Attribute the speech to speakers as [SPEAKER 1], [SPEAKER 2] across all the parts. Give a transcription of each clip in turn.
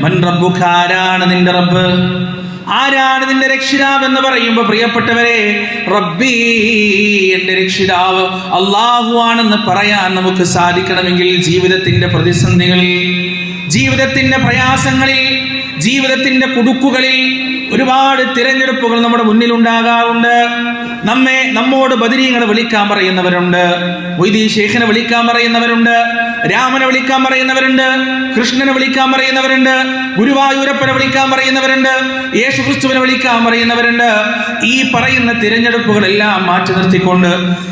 [SPEAKER 1] മൻ റബ്ബുഖ ആരാണ് നിന്റെ റബ്ബ്? ആരാണ് നിന്റെ രക്ഷിതാവ് എന്ന് പറയുമ്പോൾ പ്രിയപ്പെട്ടവരെ റബ്ബി എന്റെ രക്ഷിതാവ് അള്ളാഹു ആണെന്ന് പറയാൻ നമുക്ക് സാധിക്കണമെങ്കിൽ ജീവിതത്തിന്റെ പ്രതിസന്ധികളിൽ ജീവിതത്തിന്റെ പ്രയാസങ്ങളിൽ ജീവിതത്തിന്റെ കുടുക്കുകളിൽ ഒരുപാട് തിരഞ്ഞെടുപ്പുകൾ നമ്മുടെ മുന്നിൽ ഉണ്ടാകാറുണ്ട് നമ്മെ നമ്മോട് ബദരീങ്ങളെ വിളിക്കാൻ പറയുന്നവരുണ്ട്. വൈദി ശേഖനെ വിളിക്കാൻ പറയുന്നവരുണ്ട്. രാമനെ വിളിക്കാൻ പറയുന്നവരുണ്ട്. കൃഷ്ണനെ വിളിക്കാൻ പറയുന്നവരുണ്ട്. ഗുരുവായൂരപ്പനെ വിളിക്കാൻ പറയുന്നവരുണ്ട്. യേശുക്രിസ്തുവിനെ വിളിക്കാൻ പറയുന്നവരുണ്ട്. ഈ പറയുന്ന തിരഞ്ഞെടുപ്പുകളെല്ലാം മാറ്റി നിർത്തിക്കൊണ്ട്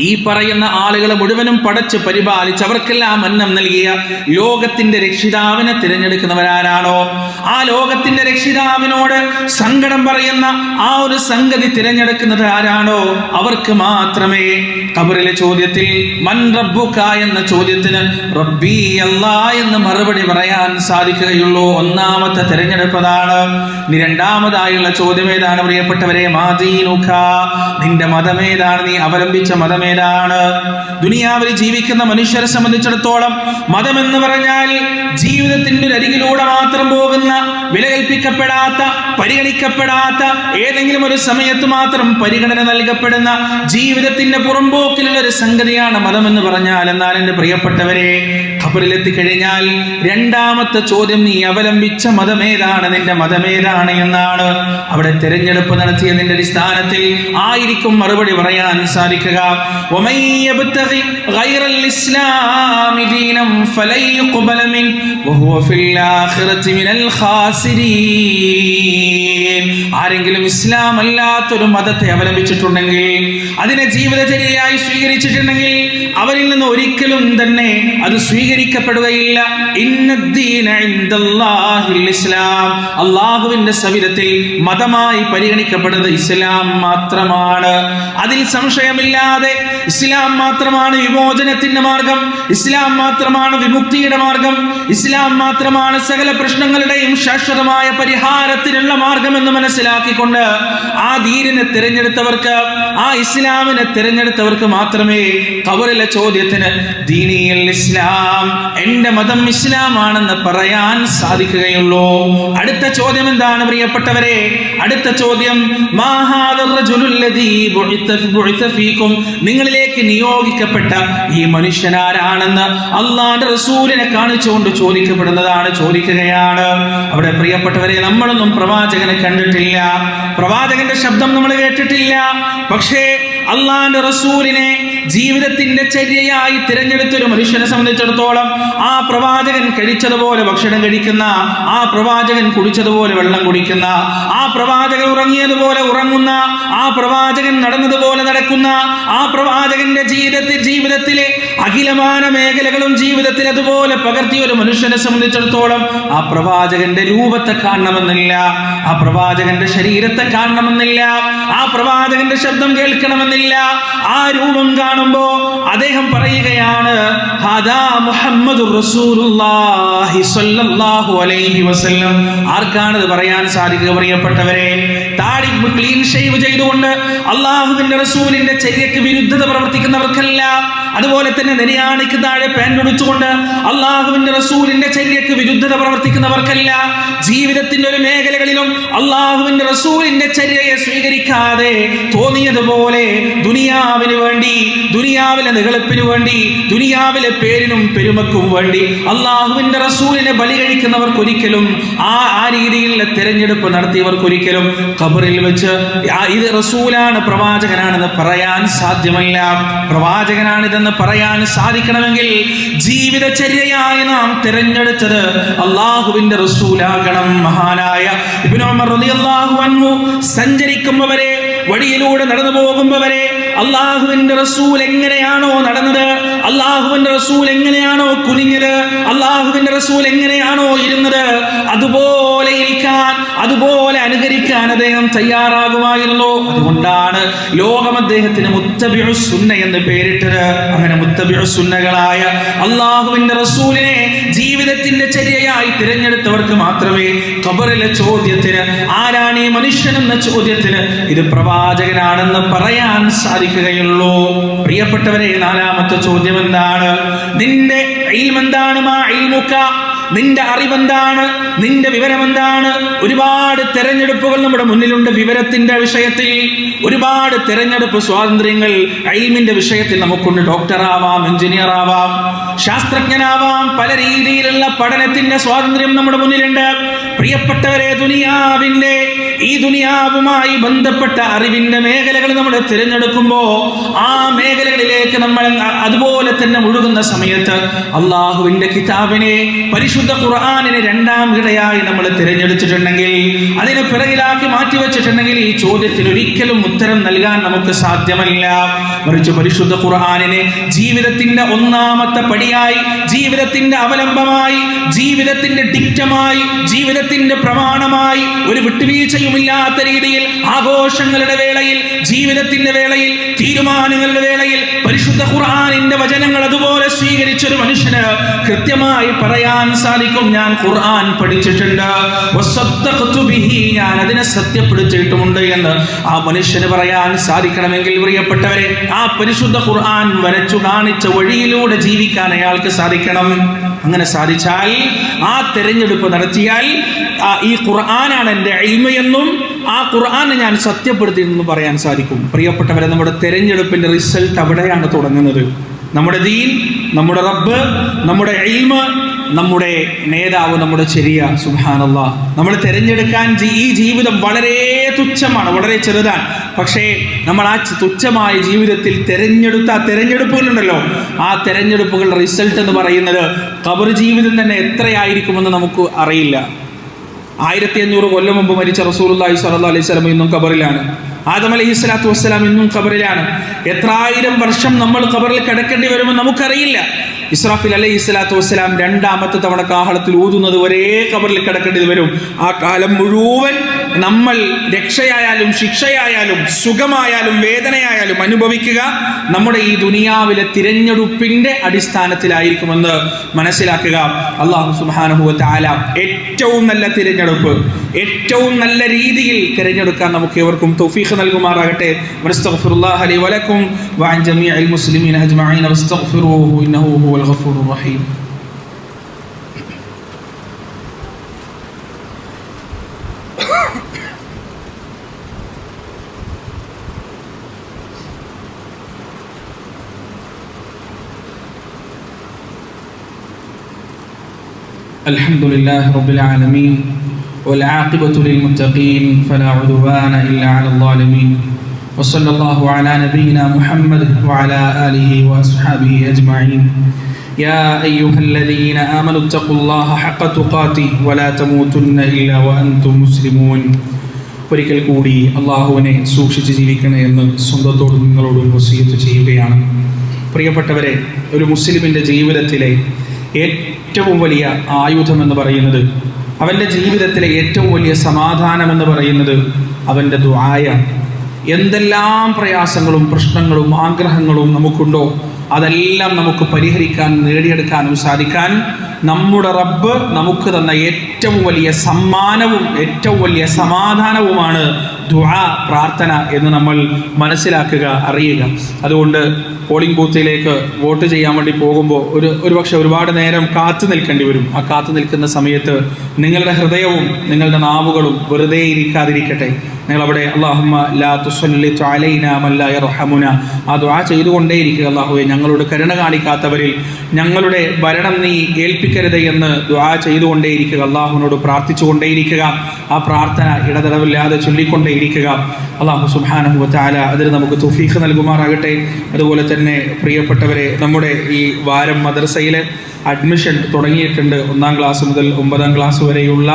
[SPEAKER 1] ഈ പറയുന്ന ആളുകളെ മുഴുവനും പടച്ച് പരിപാലിച്ച് അവർക്കെല്ലാം അന്നം നൽകിയ ലോകത്തിന്റെ രക്ഷിതാവിനെ തിരഞ്ഞെടുക്കുന്നവരാരാണോ? ആ ലോകത്തിന്റെ രക്ഷിതാവിനോട് സങ്കടം പറയുന്ന ആ ഒരു സംഗതി തിരഞ്ഞെടുക്കുന്നത് ആരാണോ? അവർക്ക് മാത്രമേ കബറിലെ ചോദ്യത്തിൽ മൻ റബ്ബുക എന്ന ചോദ്യത്തിന് റബ്ബി അല്ല എന്ന് മറുപടി പറയാൻ സാധിക്കുകയുള്ളൂ. ഒന്നാമത്തെ തിരഞ്ഞെടുപ്പതാണ്. ഇനി രണ്ടാമതായുള്ള ചോദ്യം ഏതാണ് പ്രിയപ്പെട്ടവരെ? മാതീനുഖ നിന്റെ മതമേതാണ്? നീ അവലംബിച്ച മതമേതാണ് ദുനിയാവിൽ ജീവിക്കുന്ന മനുഷ്യരെ സംബന്ധിച്ചിടത്തോളം മതം എന്ന് പറഞ്ഞാൽ ജീവിതത്തിന്റെ അരികിലൂടെ മാത്രം പോകുന്ന വിലകൽപ്പിക്കപ്പെടാത്ത പരിഗണിക്കപ്പെടാത്ത ഏതെങ്കിലും ഒരു സമയത്ത് മാത്രം പരിഗണന നൽകപ്പെടുന്ന ജീവിതത്തിന്റെ പുറമ്പോക്കിലുള്ള ഒരു സംഗതിയാണ് മതം എന്ന് പറഞ്ഞാൽ. എന്നാൽ എന്റെ പ്രിയപ്പെട്ടവരെ ഖബറിലെത്തി കഴിഞ്ഞാൽ രണ്ടാമത്തെ ചോദ്യം നീ അവലംബിച്ച മതമേതാണ്? നിന്റെ മതമേതാണ് എന്നാണ് അവിടെ തിരഞ്ഞെടുപ്പ് നടത്തിയതിന്റെ അടിസ്ഥാനത്തിൽ ആയിരിക്കും മറുപടി പറയാൻ സാധിക്കുക. ومن يبتغي غير الإسلام دينا فلن يقبل منه وهو في الآخرة من الخاسرين ആരെങ്കിലും ഇസ്ലാം അല്ലാത്തൊരു മതത്തെ അവലംബിച്ചിട്ടുണ്ടെങ്കിൽ അതിനെ ജീവിതചര്യയായി സ്വീകരിച്ചിട്ടുണ്ടെങ്കിൽ അവരിൽ നിന്ന് ഒരിക്കലും തന്നെ അത് സ്വീകരിക്കപ്പെടുകയില്ല ഇന്നദ്ദീന ഇൻദല്ലാഹിൽ ഇസ്ലാം അള്ളാഹുവിന്റെ സവിധത്തിൽ മതമായി പരിഗണിക്കപ്പെടുന്നത് ഇസ്ലാം മാത്രമാണ് അതിൽ സംശയമില്ലാതെ ഇസ്ലാം മാത്രമാണ് വിമോചനത്തിന്റെ മാർഗം ഇസ്ലാം മാത്രമാണ് വിമുക്തിയുടെ മാർഗം ഇസ്ലാം മാത്രമാണ് സകല പ്രശ്നങ്ങളുടെയും ശാശ്വതമായ പരിഹാരത്തിനുള്ള മാർഗം എന്ന് മനസ്സിലാക്കിക്കൊണ്ട് ആ ധീരനെ തിരഞ്ഞെടുത്തവർക്ക് ആ ഇസ്ലാമിനെ തിരഞ്ഞെടുത്തവർക്ക് മാത്രമേ കവറിലെ ചോദ്യത്തിന് ദീനിയൽ ഇസ്ലാം എന്റെ മതം ഇസ്ലാമാണെന്ന് പറയാൻ സാധിക്കുകയുള്ളൂ. അടുത്ത ചോദ്യം എന്താണ് പ്രിയപ്പെട്ടവരെ? അടുത്ത ചോദ്യം മാ നിങ്ങളിലേക്ക് നിയോഗിക്കപ്പെട്ട ഈ മനുഷ്യനാരാണെന്ന് അള്ളാന്റെ റസൂലിനെ കാണിച്ചുകൊണ്ട് ചോദിക്കപ്പെടുന്നതാണ് ചോദിക്കുകയാണ്. അവിടെ പ്രിയപ്പെട്ടവരെ നമ്മളൊന്നും പ്രവാചകനെ കണ്ടിട്ടില്ല. പ്രവാചകന്റെ ശബ്ദം നമ്മൾ കേട്ടിട്ടില്ല. പക്ഷേ അള്ളാന്റെ റസൂലിനെ ജീവിതത്തിന്റെ ചര്യയായി തിരഞ്ഞെടുത്തൊരു മനുഷ്യനെ സംബന്ധിച്ചിടത്തോളം ആ പ്രവാചകൻ കഴിച്ചതുപോലെ ഭക്ഷണം കഴിക്കുന്ന ആ പ്രവാചകൻ കുടിച്ചതുപോലെ വെള്ളം കുടിക്കുന്ന ആ പ്രവാചകൻ ഉറങ്ങിയതുപോലെ ഉറങ്ങുന്ന ആ പ്രവാചകൻ നടന്നതുപോലെ നടക്കുന്ന ആ പ്രവാചകന്റെ ജീവിതത്തിൽ ജീവിതത്തിലെ അഖിലമാന മേഖലകളും ജീവിതത്തിൽ അതുപോലെ പകർത്തിയ ഒരു മനുഷ്യനെ സംബന്ധിച്ചിടത്തോളം ആ പ്രവാചകന്റെ രൂപത്തെ കാണണമെന്നില്ല ആ പ്രവാചകന്റെ ശരീരത്തെ കാണണമെന്നില്ല ആ പ്രവാചകന്റെ ശബ്ദം കേൾക്കണമെന്നില്ല. ആ രൂപം കാണുമ്പോ അദ്ദേഹം പറയുകയാണ് ആർക്കാണത് പറയാൻ സാധിക്കുക പ്രിയപ്പെട്ടവരെ? താടി ക്ലീൻ ഷേവ് ചെയ്തുകൊണ്ട് അള്ളാഹുവിന്റെ റസൂലിന്റെ ചര്യക്ക് വിരുദ്ധത പ്രവർത്തിക്കുന്നവർക്കല്ല. അതുപോലെ തന്നെ നെരിയാണിക്ക് താഴെ പേൻ ഉടിച്ചുകൊണ്ട് അള്ളാഹുവിന്റെ റസൂലിന്റെ ചര്യക്ക് വിരുദ്ധത പ്രവർത്തിക്കുന്നവർക്കല്ല ജീവിതത്തിന്റെ ഒരു മേഖലകളിലും അള്ളാഹുവിന്റെ റസൂലിന്റെ ചര്യയെ സ്വീകരിക്കാതെ തോന്നിയതുപോലെ ദുനിയാവിന് വേണ്ടി ദുനിയാവിലെ നികളപ്പിനു വേണ്ടി ദുനിയാവിലെ പേരിനും പെരുമക്കും വേണ്ടി അള്ളാഹുവിന്റെ റസൂലിനെ ബലി കഴിക്കുന്നവർക്കൊരിക്കലും ആ ആ രീതിയിലുള്ള തിരഞ്ഞെടുപ്പ് നടത്തിയവർക്കൊരിക്കലും ഖബറിൽ വെച്ച് ഇത് റസൂലാണ് പ്രവാചകനാണെന്ന് പറയാൻ സാധ്യമല്ല. പ്രവാചകനാണിതെന്ന് പറയാൻ സാധിക്കണമെങ്കിൽ ജീവിതചര്യയായി നാം തിരഞ്ഞെടുത്തത് അള്ളാഹുവിന്റെ റസൂലാകണം. മഹാനായ അൻഹു സഞ്ചരിക്കുമ്പവരെ വഴിയിലൂടെ നടന്നു പോകുമ്പവരെ അള്ളാഹുവിന്റെ റസൂൽ എങ്ങനെയാണോ നടന്നത് അള്ളാഹുവിന്റെ റസൂൽ എങ്ങനെയാണോ കുനിഞ്ഞത് അള്ളാഹുവിന്റെ റസൂൽ എങ്ങനെയാണോ ഇരുന്നത് അതുപോലെ ഇരിക്കാൻ അതുപോലെ അനുകരിക്കാൻ അദ്ദേഹം തയ്യാറാകുമായിരുന്നു. അതുകൊണ്ടാണ് ലോകം അദ്ദേഹത്തിന് മുത്തബിഉ സുന്ന എന്ന് പേരിട്ടത്. അങ്ങനെ മുത്തബിഉ സുന്നകളായ അള്ളാഹുവിന്റെ റസൂലിനെ ജീവിതത്തിന്റെ ചര്യയായി തിരഞ്ഞെടുത്തവർക്ക് മാത്രമേ ഖബറിലെ ചോദ്യത്തിന് ആരാണ് ഈ മനുഷ്യൻ എന്ന ചോദ്യത്തിന് ഇത് പ്രവാചകനാണെന്ന് പറയാൻ സാധിക്കുകയുള്ളൂ. പ്രിയപ്പെട്ടവരെ നാലാമത്തെ ചോദ്യം എന്താണ് നിന്റെ എന്താണ് മാ നിന്റെ അറിവെന്താണ്? നിന്റെ വിവരമെന്താണ്? ഒരുപാട് തെരഞ്ഞെടുപ്പുകൾ നമ്മുടെ മുന്നിലുണ്ട് വിവരത്തിന്റെ വിഷയത്തിൽ. ഒരുപാട് തെരഞ്ഞെടുപ്പ് സ്വാതന്ത്ര്യങ്ങൾ അയിമിന്റെ വിഷയത്തിൽ നമുക്കുണ്ട്. ഡോക്ടർ ആവാം എഞ്ചിനീയർ ആവാം ശാസ്ത്രജ്ഞനാവാം പല രീതിയിലുള്ള പഠനത്തിന്റെ സ്വാതന്ത്ര്യം നമ്മുടെ മുന്നിലുണ്ട്. പ്രിയപ്പെട്ടവരെ ദുനിയാവിന്റെ ഈ ദുനിയാവുമായി ബന്ധപ്പെട്ട അറിവിന്റെ മേഖലകൾ നമ്മൾ തിരഞ്ഞെടുക്കുമ്പോൾ ആ മേഖലകളിലേക്ക് നമ്മൾ അതുപോലെ തന്നെ മുഴുകുന്ന സമയത്ത് അള്ളാഹുവിന്റെ കിതാബിനെ പരിശുദ്ധ ഖുർആാനിനെ രണ്ടാം ഇടയായി നമ്മൾ തിരഞ്ഞെടുത്തിട്ടുണ്ടെങ്കിൽ അതിനെ പിറകിലാക്കി മാറ്റിവെച്ചിട്ടുണ്ടെങ്കിൽ ഈ ചോദ്യത്തിന് ഒരിക്കലും ഉത്തരം നൽകാൻ നമുക്ക് സാധ്യമല്ല. മറിച്ച് പരിശുദ്ധ ഖുർആാനിനെ ജീവിതത്തിന്റെ ഒന്നാമത്തെ പടിയായി ജീവിതത്തിന്റെ അവലംബമായി ജീവിതത്തിന്റെ ഡിക്റ്റമായി ജീവിതത്തിന്റെ പ്രമാണമായി ഒരു വിട്ടുവീഴ്ചയുമില്ലാത്ത രീതിയിൽ ആഘോഷങ്ങളുടെ വേളയിൽ ജീവിതത്തിന്റെ വേളയിൽ തീരുമാനങ്ങളുടെ വേളയിൽ പരിശുദ്ധ ഖുർആാനിന്റെ വചനങ്ങൾ അതുപോലെ സ്വീകരിച്ച ഒരു മനുഷ്യന് കൃത്യമായി പറയാൻ സാധിക്കും. ഞാൻ ഖുർആൻ പഠിച്ചിട്ടുണ്ട്. ഞാൻ അതിനെ സത്യപ്പെടുത്തിയിട്ടുമുണ്ട് എന്ന് ആ മനുഷ്യന് പറയാൻ സാധിക്കണമെങ്കിൽ പ്രിയപ്പെട്ടവരെ ആ പരിശുദ്ധ ഖുർആൻ വരച്ചു കാണിച്ച വഴിയിലൂടെ ജീവിക്കാൻ അയാൾക്ക് സാധിക്കണം. അങ്ങനെ സാധിച്ചാൽ ആ തെരഞ്ഞെടുപ്പ് നടത്തിയാൽ ഈ ഖുർആനാണ് എന്റെ എന്നും ആ ഖുർആനെ ഞാൻ സത്യപ്പെടുത്തിയെന്നും പറയാൻ സാധിക്കും. പ്രിയപ്പെട്ടവരെ നമ്മുടെ തെരഞ്ഞെടുപ്പിന്റെ റിസൾട്ട് അവിടെയാണ് തുടങ്ങുന്നത്. നമ്മുടെ ദീൻ നമ്മുടെ റബ്ബ് നമ്മുടെ എൽമ് നമ്മുടെ നേതാവ് നമ്മുടെ ചെറിയ സുഹാനല്ല നമ്മൾ തിരഞ്ഞെടുക്കാൻ ഈ ജീവിതം വളരെ തുച്ഛമാണ് വളരെ ചെറുതാണ്. പക്ഷേ നമ്മൾ ആ തുച്ഛമായ ജീവിതത്തിൽ തിരഞ്ഞെടുത്ത ആ തിരഞ്ഞെടുപ്പുകളുണ്ടല്ലോ. ആ തിരഞ്ഞെടുപ്പുകളുടെ റിസൾട്ട് എന്ന് പറയുന്നത് കബർ ജീവിതം തന്നെ എത്രയായിരിക്കുമെന്ന് നമുക്ക് അറിയില്ല. ആയിരത്തി അഞ്ഞൂറ് കൊല്ലം മുമ്പ് മരിച്ച റസൂലുള്ളാഹി സ്വല്ലല്ലാഹു അലൈഹി സ്വലം ഇന്നും കബറിലാണ്. ആദം അലൈഹി സ്വലാത്തു വസ്സലാം ഇന്നും കബറിലാണ്. എത്രായിരം വർഷം നമ്മൾ കബറിൽ കിടക്കേണ്ടി വരുമെന്ന് നമുക്കറിയില്ല. ഇസ്രാഫിൽ അലൈഹി സ്വലാത്തു വസ്സലാം രണ്ടാമത്തെ തവണ കാഹളത്തിൽ ഊതുന്നത് ഒരേ കബറിൽ കിടക്കേണ്ടി വരും. ആ കാലം മുഴുവൻ നമ്മൾ രക്ഷയായാലും ശിക്ഷയായാലും സുഖമായാലും വേദനയായാലും അനുഭവിക്കുക നമ്മുടെ ഈ ദുനിയാവിലെ തിരഞ്ഞെടുപ്പിന്റെ അടിസ്ഥാനത്തിലായിരിക്കുമെന്ന് മനസ്സിലാക്കുക. അള്ളാഹു സുബാനുഭവത്തെ ആലാം ഏറ്റവും നല്ല തിരഞ്ഞെടുപ്പ് ഏറ്റവും നല്ല രീതിയിൽ തിരഞ്ഞെടുക്കാൻ നമുക്ക് ഏവർക്കും തൗഫീഖ് നൽകുമാറാകട്ടെ. വനസ്തഗ്ഫിറുല്ലാഹ ലി വലക്കും വഅൻ ജമീഅൽ മുസ്ലിമീന അജ്മഈന വസ്തഗ്ഫിറൂഹു ഇന്നഹു ഹുവൽ الغفور الرحيم. الحمد لله رب العالمين والعاقبة للمتقين فلا عدوان إلا على الظالمين. وصلى الله على نبينا محمد وعلى آله وأصحابه أجمعين. يا أيها الذين آمنوا اتقوا الله حق تقاته ولا تموتن إلا وأنتم مسلمون ഒരിക്കൽ കൂടി അള്ളാഹുവിനെ സൂക്ഷിച്ച് ജീവിക്കണേ എന്ന് സ്വന്തത്തോടും നിങ്ങളോടും വസീയത്ത് ചെയ്യുകയാണ് പ്രിയപ്പെട്ടവരെ ഒരു മുസ്ലിമിൻ്റെ ജീവിതത്തിലെ ഏറ്റവും വലിയ ആയുധം എന്ന് പറയുന്നത് അവൻ്റെ ജീവിതത്തിലെ ഏറ്റവും വലിയ സമാധാനം എന്ന് പറയുന്നത് അവൻ്റെ ദുആയാണ് എന്തെല്ലാം പ്രയാസങ്ങളും പ്രശ്നങ്ങളും ആഗ്രഹങ്ങളും നമുക്കുണ്ടോ അതെല്ലാം നമുക്ക് പരിഹരിക്കാൻ നേടിയെടുക്കാനും സാധിക്കാൻ നമ്മുടെ റബ്ബ് നമുക്ക് തന്ന ഏറ്റവും വലിയ സമ്മാനവും ഏറ്റവും വലിയ സമാധാനവുമാണ് ദുആ പ്രാർത്ഥന എന്ന് നമ്മൾ മനസ്സിലാക്കുക അറിയുക. അതുകൊണ്ട് പോളിംഗ് ബൂത്തിലേക്ക് വോട്ട് ചെയ്യാൻ വേണ്ടി പോകുമ്പോൾ ഒരു ഒരു പക്ഷെ ഒരുപാട് നേരം കാത്തു നിൽക്കേണ്ടി വരും. ആ കാത്തു നിൽക്കുന്ന സമയത്ത് നിങ്ങളുടെ ഹൃദയവും നിങ്ങളുടെ നാവുകളും വെറുതെ ഇരിക്കാതിരിക്കട്ടെ. നിങ്ങൾ അവിടെ അള്ളാഹുമ്മ ലാ തുസല്ലി ആ ദുആ ചെയ്തുകൊണ്ടേയിരിക്കുക അള്ളാഹുവെ ഞങ്ങളോട് കരുണ കാണിക്കാത്തവരിൽ ഞങ്ങളുടെ ഭരണം നീ ഏൽപ്പിക്കരുത് എന്ന് ദുആ ചെയ്തുകൊണ്ടേയിരിക്കുക. അള്ളാഹുവിനോട് പ്രാർത്ഥിച്ചുകൊണ്ടേയിരിക്കുക. ആ പ്രാർത്ഥന ഇടതടവില്ലാതെ ചൊല്ലിക്കൊണ്ടേയിരിക്കുക. അള്ളാഹു സുബ്ഹാനഹു വതആല അതിന് നമുക്ക് തുഫീഖ് നൽകുമാറാകട്ടെ. അതുപോലെ തന്നെ പ്രിയപ്പെട്ടവരെ നമ്മുടെ ഈ വാരം മദ്രസയിലെ അഡ്മിഷൻ തുടങ്ങിയിട്ടുണ്ട്. ഒന്നാം ക്ലാസ് മുതൽ ഒമ്പതാം ക്ലാസ് വരെയുള്ള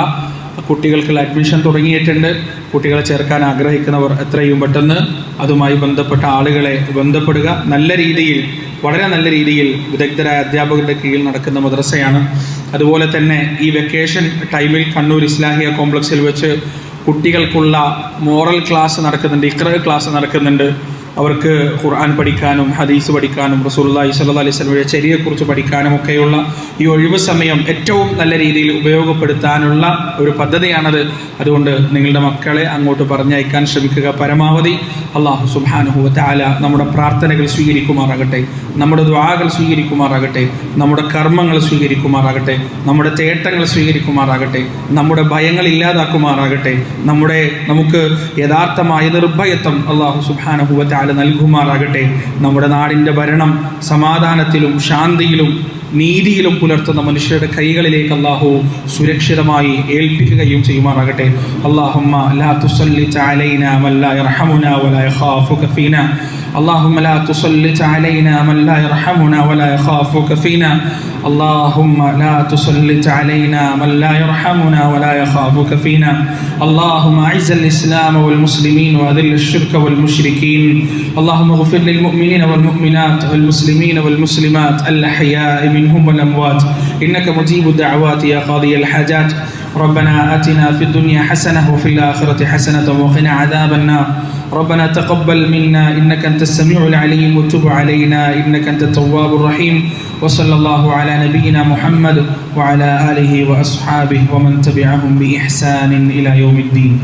[SPEAKER 1] കുട്ടികൾക്കുള്ള അഡ്മിഷൻ തുടങ്ങിയിട്ടുണ്ട്. കുട്ടികളെ ചേർക്കാൻ ആഗ്രഹിക്കുന്നവർ എത്രയും പെട്ടെന്ന് അതുമായി ബന്ധപ്പെട്ട ആളുകളെ ബന്ധപ്പെടുക. നല്ല രീതിയിൽ വളരെ നല്ല രീതിയിൽ വിദഗ്ധരായ അധ്യാപകരുടെ കീഴിൽ നടക്കുന്ന മദ്രസയാണ്. അതുപോലെ തന്നെ ഈ വെക്കേഷൻ ടൈമിൽ കണ്ണൂർ ഇസ്ലാഹിയ കോംപ്ലക്സിൽ വെച്ച് കുട്ടികൾക്കുള്ള മോറൽ ക്ലാസ് നടക്കുന്നുണ്ട് ഇക്ര ക്ലാസ് നടക്കുന്നുണ്ട്. അവർക്ക് ഖുർആൻ പഠിക്കാനും ഹദീസ് പഠിക്കാനും റസൂലുള്ളാഹി സ്വല്ലല്ലാഹി അലൈഹി വസല്ലമയുടെ ചര്യയെക്കുറിച്ച് പഠിക്കാനും ഒക്കെയുള്ള ഈ ഒഴിവ് സമയം ഏറ്റവും നല്ല രീതിയിൽ ഉപയോഗപ്പെടുത്താനുള്ള ഒരു പദ്ധതിയാണത്. അതുകൊണ്ട് നിങ്ങളുടെ മക്കളെ അങ്ങോട്ട് പറഞ്ഞയക്കാൻ ശ്രമിക്കുക. പരമാവധി അള്ളാഹു സുബ്ഹാനഹു വതആല നമ്മുടെ പ്രാർത്ഥനകൾ സ്വീകരിക്കുമാറാകട്ടെ നമ്മുടെ ദ്വാകൾ സ്വീകരിക്കുമാറാകട്ടെ നമ്മുടെ കർമ്മങ്ങൾ സ്വീകരിക്കുമാറാകട്ടെ നമ്മുടെ തേട്ടങ്ങൾ സ്വീകരിക്കുമാറാകട്ടെ നമ്മുടെ ഭയങ്ങൾ ഇല്ലാതാക്കുമാറാകട്ടെ നമ്മുടെ നമുക്ക് യഥാർത്ഥമായ നിർഭയത്വം അള്ളാഹു സുബ്ഹാനഹു വതആല നൽകുമാറാകട്ടെ. നമ്മുടെ നാടിന്റെ ഭരണം സമാധാനത്തിലും ശാന്തിയിലും നീതിയിലും പുലർത്തുന്ന മനുഷ്യരുടെ കൈകളിലേക്ക് അള്ളാഹു സുരക്ഷിതമായി ഏൽപ്പിക്കുകയും ചെയ്യുമാറാകട്ടെ. അള്ളാഹുമ്മ ലാ തുസല്ലി ചാലൈന വല്ല ഇർഹമുന വല യഖാഫുക ഫീന. اللهم لا تسلط علينا من لا يرحمنا ولا يخافك فينا. اللهم لا تسلط علينا من لا يرحمنا ولا يخافك فينا. اللهم اعز الإسلام والمسلمين واذل الشرك والمشركين. اللهم اغفر للمؤمنين والمؤمنات والمسلمين والمسلمات الأحياء منهم والأموات. إنك مجيب الدعوات يا قاضي الحاجات. ربنا آتنا في الدنيا حسنة وفي الآخرة حسنة وقنا عذاب النار. ربنا تقبل منا إنك أنت السميع العليم وتب علينا إنك أنت التواب الرحيم. وصلى الله على نبينا محمد وعلى آله وأصحابه ومن تبعهم بإحسان إلى يوم الدين.